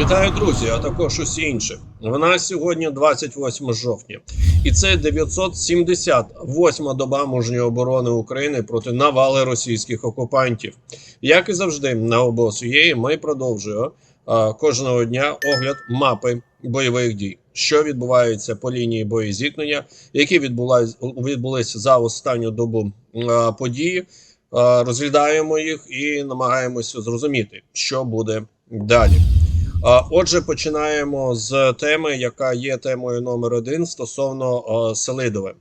Вітаю, друзі, а також усі інші. Нас сьогодні 28 жовтня, і це 978 доба мужньої оборони України проти навали російських окупантів. Як і завжди, на ОБОСУЄ ми продовжуємо а, кожного дня огляд мапи бойових дій, що відбувається по лінії боєзіткнення, які відбулись, відбулись за останню добу а, події. А, Розглядаємо їх і намагаємося зрозуміти, що буде далі. Отже, починаємо з теми, яка є темою номер один стосовно Селидове.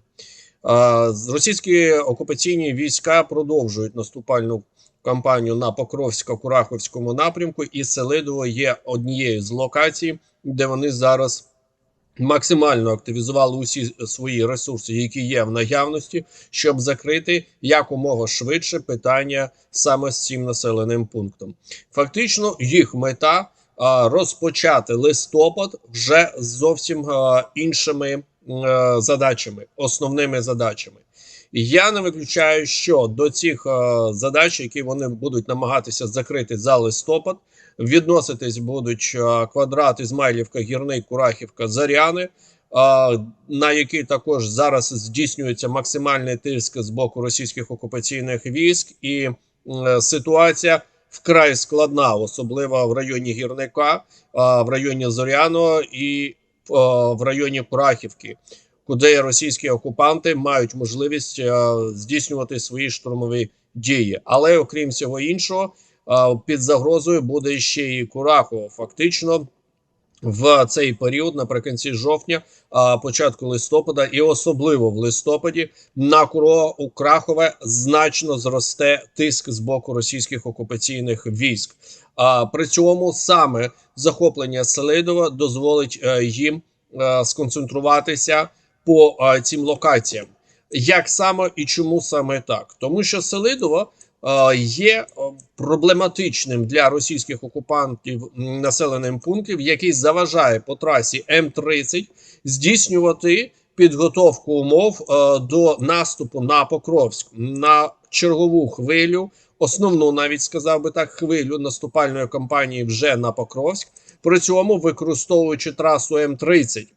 Російські окупаційні війська продовжують наступальну кампанію на Покровсько-Кураховському напрямку, і Селидово є однією з локацій, де вони зараз максимально активізували усі свої ресурси, які є в наявності, щоб закрити якомога швидше питання саме з цим населеним пунктом. Фактично, їх мета розпочати листопад вже з зовсім іншими е, задачами, основними задачами. Я не виключаю, що до цих е, задач, які вони будуть намагатися закрити за листопад, відноситись будуть е, квадрат Ізмайлівка, Гірник, Курахівка, Заряни, на які також зараз здійснюється максимальний тиск з боку російських окупаційних військ, і ситуація вкрай складна, особливо в районі Гірника, в районі Зоряного і в районі Курахівки, куди російські окупанти мають можливість е, здійснювати свої штурмові дії. Але окрім всього іншого, під загрозою буде ще і Курахово. Фактично. В цей період, наприкінці жовтня, початку листопада, і особливо в листопаді, на Куро у Крахове значно зросте тиск з боку російських окупаційних військ. А при цьому саме захоплення Селидова дозволить е, їм е, сконцентруватися по е, цим локаціям. Як саме і чому саме так? Тому що Селидово е, є е, проблематичним для російських окупантів населеним пунктів, який заважає по трасі М30 здійснювати підготовку умов е, до наступу на Покровськ на чергову хвилю, основну навіть сказав би так, хвилю наступальної кампанії вже на Покровськ, при цьому використовуючи трасу М30.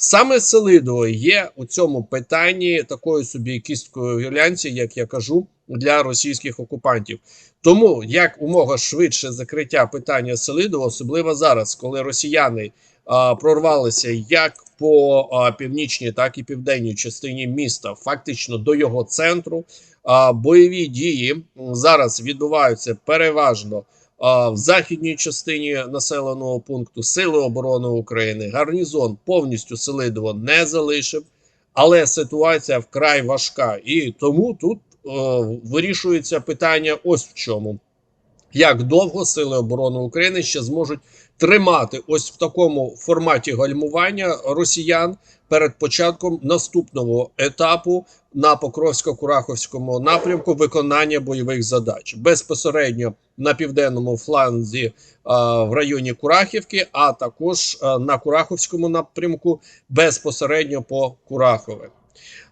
Саме Селидово є у цьому питанні такою собі кісткою глянці, як я кажу, для російських окупантів. Тому як умога швидше закриття питання Селидова, особливо зараз, коли росіяни а, прорвалися як по а, північній, так і південній частині міста, фактично до його центру. А, бойові дії зараз відбуваються переважно в західній частині населеного пункту Сили оборони України. Гарнізон повністю Селидово не залишив, але ситуація вкрай важка, і тому тут е, вирішується питання ось в чому. Як довго Сили оборони України ще зможуть тримати ось в такому форматі гальмування росіян перед початком наступного етапу на Покровсько-Кураховському напрямку виконання бойових задач безпосередньо на південному фланзі а, в районі Курахівки, а також а, на Кураховському напрямку безпосередньо по Курахове.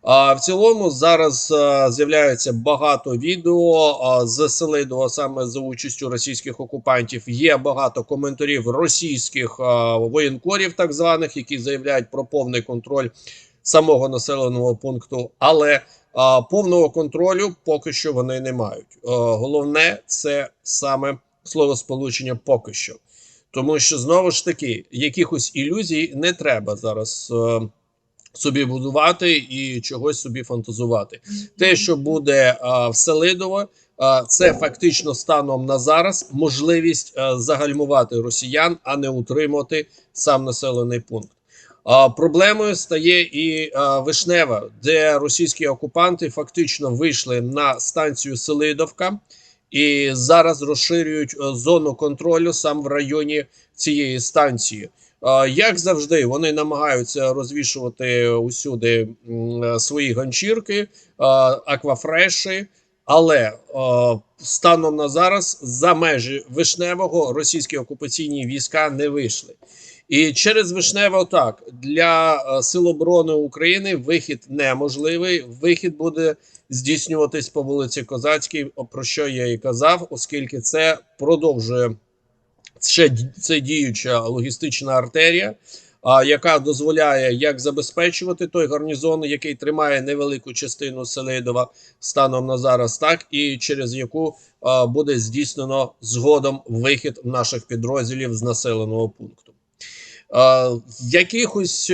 А в цілому зараз з'являється багато відео а, з Селидова саме за участю російських окупантів. Є багато коментарів російських а, воєнкорів, так званих, які заявляють про повний контроль самого населеного пункту, але а, повного контролю поки що вони не мають. А, головне це саме словосполучення поки що. Тому що знову ж таки якихось ілюзій не треба зараз е, собі будувати і чогось собі фантазувати. Те, що буде а, в Селидово, а, це фактично станом на зараз можливість а, загальмувати росіян, а не утримати сам населений пункт. А, проблемою стає і а, Вишнева, де російські окупанти фактично вийшли на станцію Селидовка і зараз розширюють зону контролю сам в районі цієї станції. Як завжди, вони намагаються розвішувати усюди е, свої ганчірки, аквафреші, але станом на зараз за межі вишневого російські окупаційні війська не вийшли. І через Вишнево так для е, Сил оборони України вихід неможливий. Вихід буде здійснюватись по вулиці Козацькій, про що я і казав, оскільки це продовжує Ще це діюча логістична артерія, а, яка дозволяє як забезпечувати той гарнізон, який тримає невелику частину Селидова станом на зараз, так і через яку буде здійснено згодом вихід наших підрозділів з населеного пункту. Якихось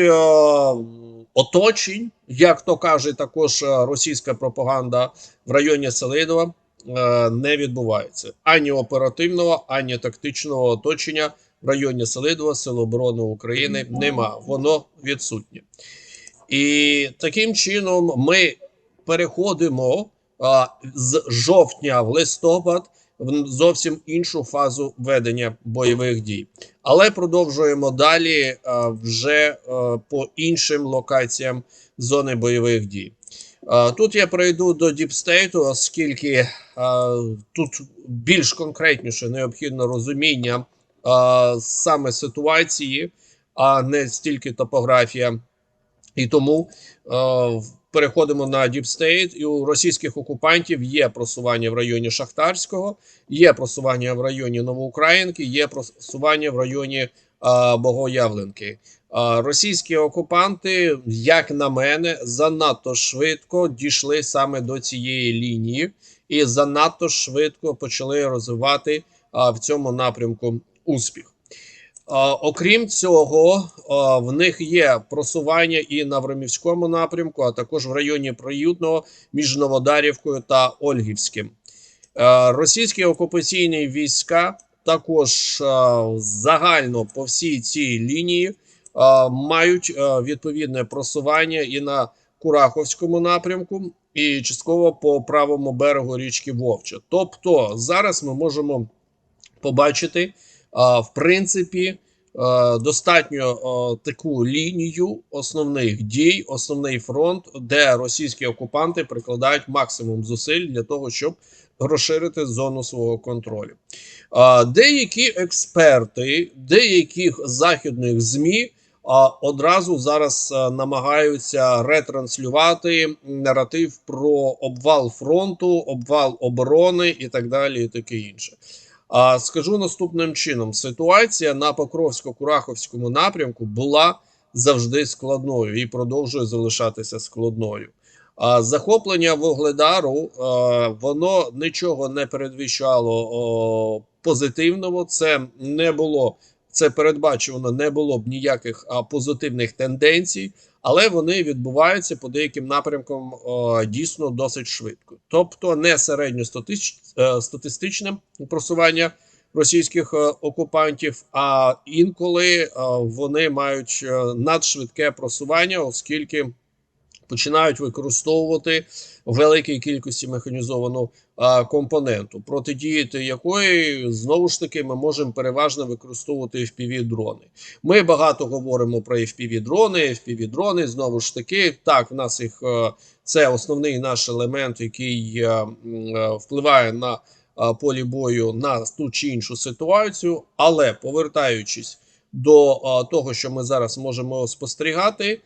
оточень, як то каже також російська пропаганда в районі Селидова, не відбувається ані оперативного, ані тактичного оточення в районі Селидова, Сил оборони України нема. Воно відсутнє. І таким чином ми переходимо а, з жовтня в листопад в зовсім іншу фазу ведення бойових дій. Але продовжуємо далі а, вже а, по іншим локаціям зони бойових дій. Тут я перейду до діпстейту, оскільки тут більш конкретніше необхідно розуміння саме ситуації, а не стільки топографія. І тому переходимо на State, і у російських окупантів є просування в районі Шахтарського, є просування в районі Новоукраїнки, є просування в районі Богоявленки. Російські окупанти, як на мене, занадто швидко дійшли саме до цієї лінії і занадто швидко почали розвивати в цьому напрямку успіх. Окрім цього, в них є просування і на Времівському напрямку, а також в районі Приютного між Новодарівкою та Ольгівським. Російські окупаційні війська також загально по всій цій лінії мають е, відповідне просування і на Кураховському напрямку, і частково по правому берегу річки Вовча. Тобто зараз ми можемо побачити в принципі, е, достатньо е, таку лінію основних дій, основний фронт, де російські окупанти прикладають максимум зусиль для того, щоб розширити зону свого контролю. Деякі експерти, деяких західних змі. Одразу зараз е, намагаються ретранслювати наратив про обвал фронту, обвал оборони і так далі, і таке інше. А скажу наступним чином: ситуація на Покровсько-Кураховському напрямку була завжди складною і продовжує залишатися складною. А захоплення Вугледару а, воно нічого не передвіщало позитивного. Це не було це передбачувано, не було б ніяких а, позитивних тенденцій, але вони відбуваються по деяким напрямкам а, дійсно досить швидко. Тобто не середньостатистичне просування російських а, окупантів, а інколи а, вони мають е, надшвидке просування, оскільки починають використовувати великій кількості механізовану а, компоненту, протидіяти якої знову ж таки ми можемо переважно використовувати fpv дрони. Ми багато говоримо про fpv дрони fpv дрони знову ж таки, так в нас їх е, це основний наш елемент, який е, м, е, впливає на е, полі бою на ту чи іншу ситуацію, але повертаючись до того, що ми зараз можемо спостерігати,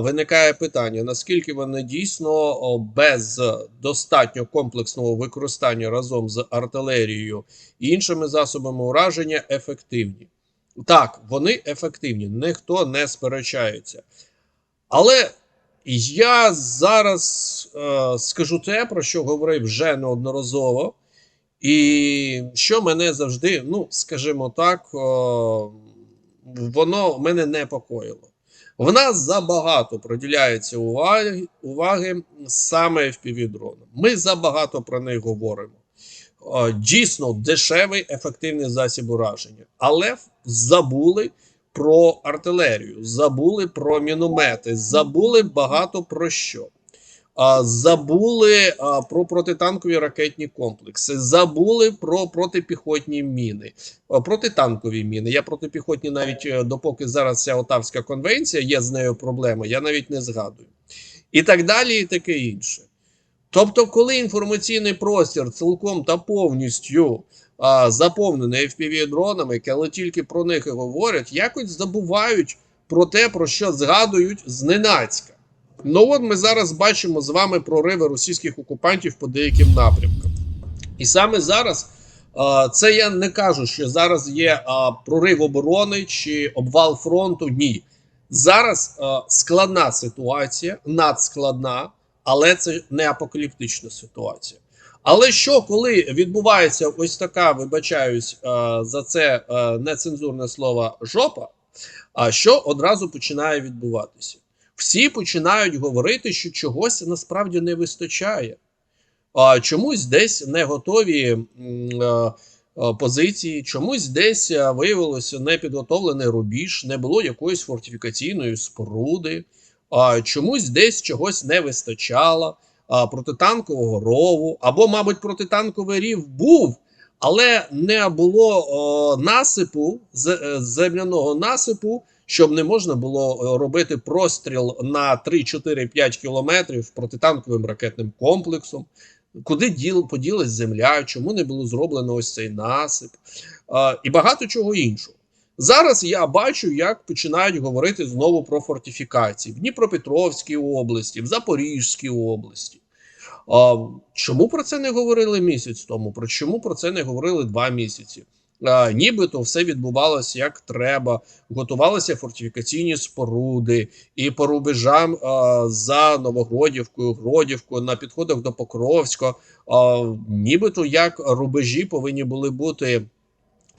виникає питання: наскільки вони дійсно без достатньо комплексного використання разом з артилерією і іншими засобами ураження ефективні? Так, вони ефективні, ніхто не сперечається. Але я зараз е, скажу те, про що говорив вже неодноразово, і що мене завжди, ну скажімо так, о, воно мене непокоїло. В нас забагато приділяється уваги, уваги саме в півдронам. Ми забагато про них говоримо. Дійсно дешевий ефективний засіб ураження, але забули про артилерію, забули про міномети, забули багато про що. Забули про протитанкові ракетні комплекси, забули про протипіхотні міни, протитанкові міни. Я протипіхотні навіть е, допоки зараз ця Отавська конвенція є з нею проблема, я навіть не згадую. І так далі, і таке інше. Тобто, коли інформаційний простір цілком та повністю а, заповнений FPV-дронами, коли тільки про них і говорять, якось забувають про те, про що згадують зненацька. Ну от ми зараз бачимо з вами прориви російських окупантів по деяким напрямкам. І саме зараз Це я не кажу, що зараз є прорив оборони чи обвал фронту. Ні. Зараз складна ситуація, надскладна, але це не апокаліптична ситуація. Але що, коли відбувається ось така, вибачаюсь за це нецензурне слово жопа, а що одразу починає відбуватися? Всі починають говорити, що чогось насправді не вистачає. А чомусь десь не готові е, е, позиції, чомусь десь е, виявилося непідготовлений рубіж, не було якоїсь фортифікаційної споруди, а чомусь десь чогось не вистачало, протитанкового рову, або, мабуть, протитанковий рів був, але не було о, насипу, земляного насипу, щоб не можна було е, робити простріл на 3-4-5 кілометрів протитанковим ракетним комплексом. Куди діл поділась земля, чому не було зроблено ось цей насип а, і багато чого іншого. Зараз я бачу, як починають говорити знову про фортифікації в Дніпропетровській області, в Запорізькій області. А, чому про це не говорили місяць тому? Про чому про це не говорили два місяці? Нібито все відбувалося як треба, готувалися фортифікаційні споруди, і по рубежам за Новогродівкою, Гродівкою на підходах до Покровська, нібито як рубежі повинні були бути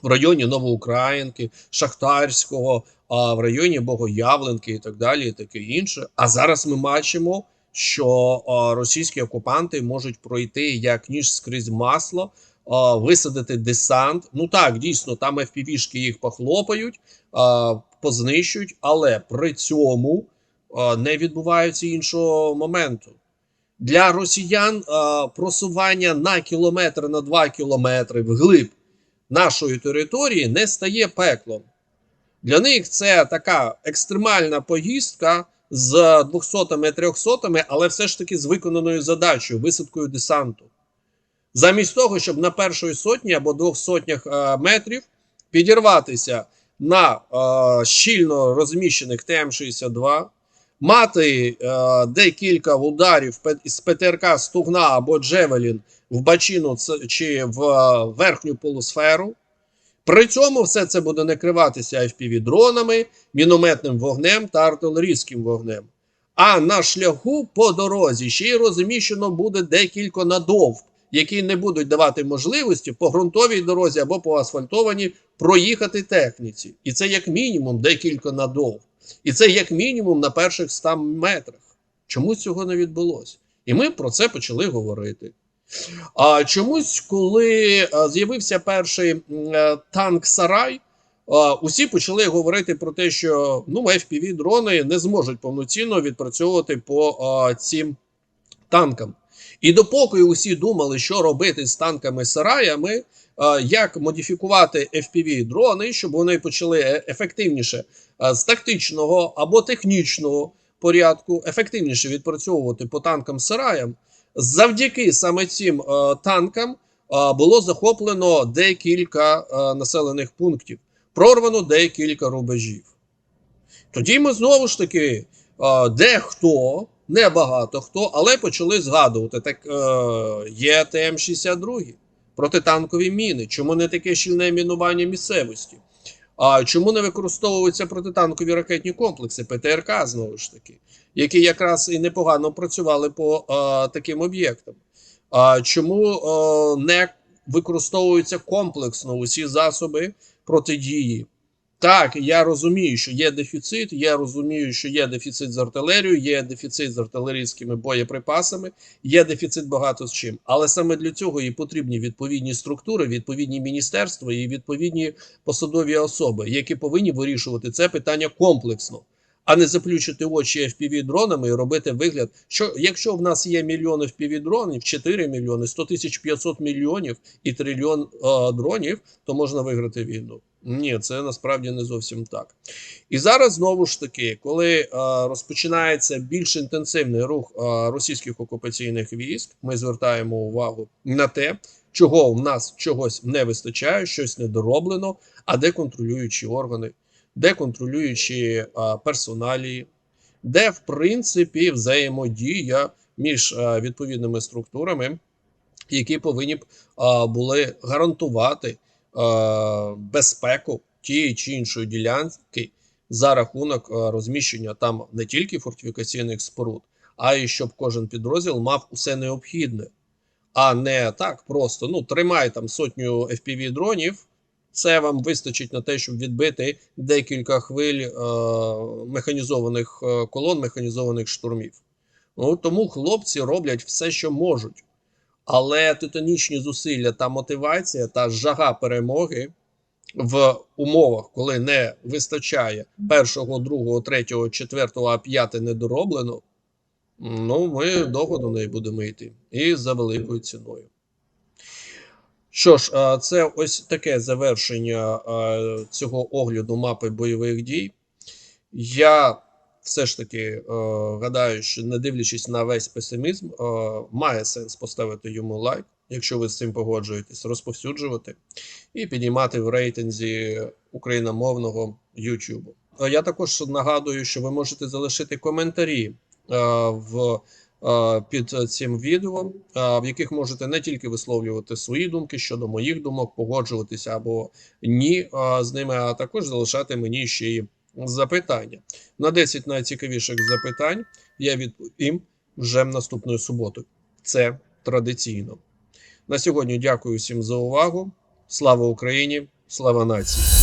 в районі Новоукраїнки, Шахтарського, а в районі Богоявленки і так далі, і таке інше. А зараз ми бачимо, що російські окупанти можуть пройти як ніж скрізь масло, висадити десант. Ну так, дійсно, там FPV-шки їх похлопають, познищують, але при цьому не відбувається іншого моменту. Для росіян просування на кілометр на два кілометри вглиб нашої території не стає пеклом. Для них це така екстремальна поїздка з 200 300 але все ж таки з виконаною задачею висадкою десанту. Замість того, щоб на першої сотні або двох сотнях е, метрів підірватися на е, щільно розміщених ТМ-62, мати е, декілька ударів з ПТРК Стугна або Джевелін в бачину чи в верхню полусферу. При цьому все це буде накриватися FPV-дронами, мінометним вогнем та артилерійським вогнем. А на шляху по дорозі ще й розміщено буде декілька надовг, які не будуть давати можливості по ґрунтовій дорозі або по асфальтованій проїхати техніці. І це як мінімум декілька надовг. І це як мінімум на перших 100 метрах. Чому цього не відбулося? І ми про це почали говорити. А чомусь, коли е, з'явився перший е, танк Сарай, е, усі почали говорити про те, що ну, fpv дрони не зможуть повноцінно відпрацьовувати по цим танкам. І допоки усі думали, що робити з танками Сараями, е, як модифікувати fpv дрони, щоб вони почали е- ефективніше е, з тактичного або технічного порядку, ефективніше відпрацьовувати по танкам Сараям, завдяки саме цим танкам було захоплено декілька населених пунктів, прорвано декілька рубежів. Тоді ми знову ж таки, дехто, не багато хто, але почали згадувати, так е, є ТМ-62, протитанкові міни. Чому не таке щільне мінування місцевості? А чому не використовуються протитанкові ракетні комплекси ПТРК знову ж таки, які якраз і непогано працювали по е, таким об'єктам? А чому е, не використовуються комплексно усі засоби протидії? Так, я розумію, що є дефіцит. Я розумію, що є дефіцит з артилерією, є дефіцит з артилерійськими боєприпасами, є дефіцит багато з чим. Але саме для цього і потрібні відповідні структури, відповідні міністерства і відповідні посадові особи, які повинні вирішувати це питання комплексно, а не заплющити очі fpv дронами і робити вигляд, що якщо в нас є мільйон fpv дронів, 4 мільйони, 100 тисяч 500 мільйонів і трильйон е, дронів, то можна виграти війну. Ні, це насправді не зовсім так. І зараз знову ж таки, коли е, розпочинається більш інтенсивний рух е, російських окупаційних військ, ми звертаємо увагу на те, чого в нас чогось не вистачає, щось недороблено, а де контролюючі органи, де контролюючі е, персоналії, де в принципі взаємодія між е, відповідними структурами які повинні б а, були гарантувати безпеку тієї чи іншої ділянки за рахунок розміщення там не тільки фортифікаційних споруд, а й щоб кожен підрозділ мав усе необхідне, а не так просто. Ну, тримай там сотню FPV дронів. Це вам вистачить на те, щоб відбити декілька хвиль е, механізованих е, колон, механізованих штурмів. Ну, тому хлопці роблять все, що можуть. Але титанічні зусилля та мотивація та жага перемоги в умовах, коли не вистачає першого, другого, третього, четвертого, а п'яте недороблено, ну ми довго до неї будемо йти і за великою ціною. Що ж, це ось таке завершення цього огляду мапи бойових дій. Я все ж таки е, гадаю, що не дивлячись на весь песимізм, е, має сенс поставити йому лайк, якщо ви з цим погоджуєтесь, розповсюджувати і підіймати в рейтинзі україномовного YouTube. Е, Я також нагадую, що ви можете залишити коментарі в під цим відео, в яких можете не тільки висловлювати свої думки щодо моїх думок, погоджуватися або ні з ними, а також залишати мені ще й запитання. На 10 найцікавіших запитань я відповім вже наступної суботи. Це традиційно. На сьогодні дякую всім за увагу. Слава Україні! Слава нації!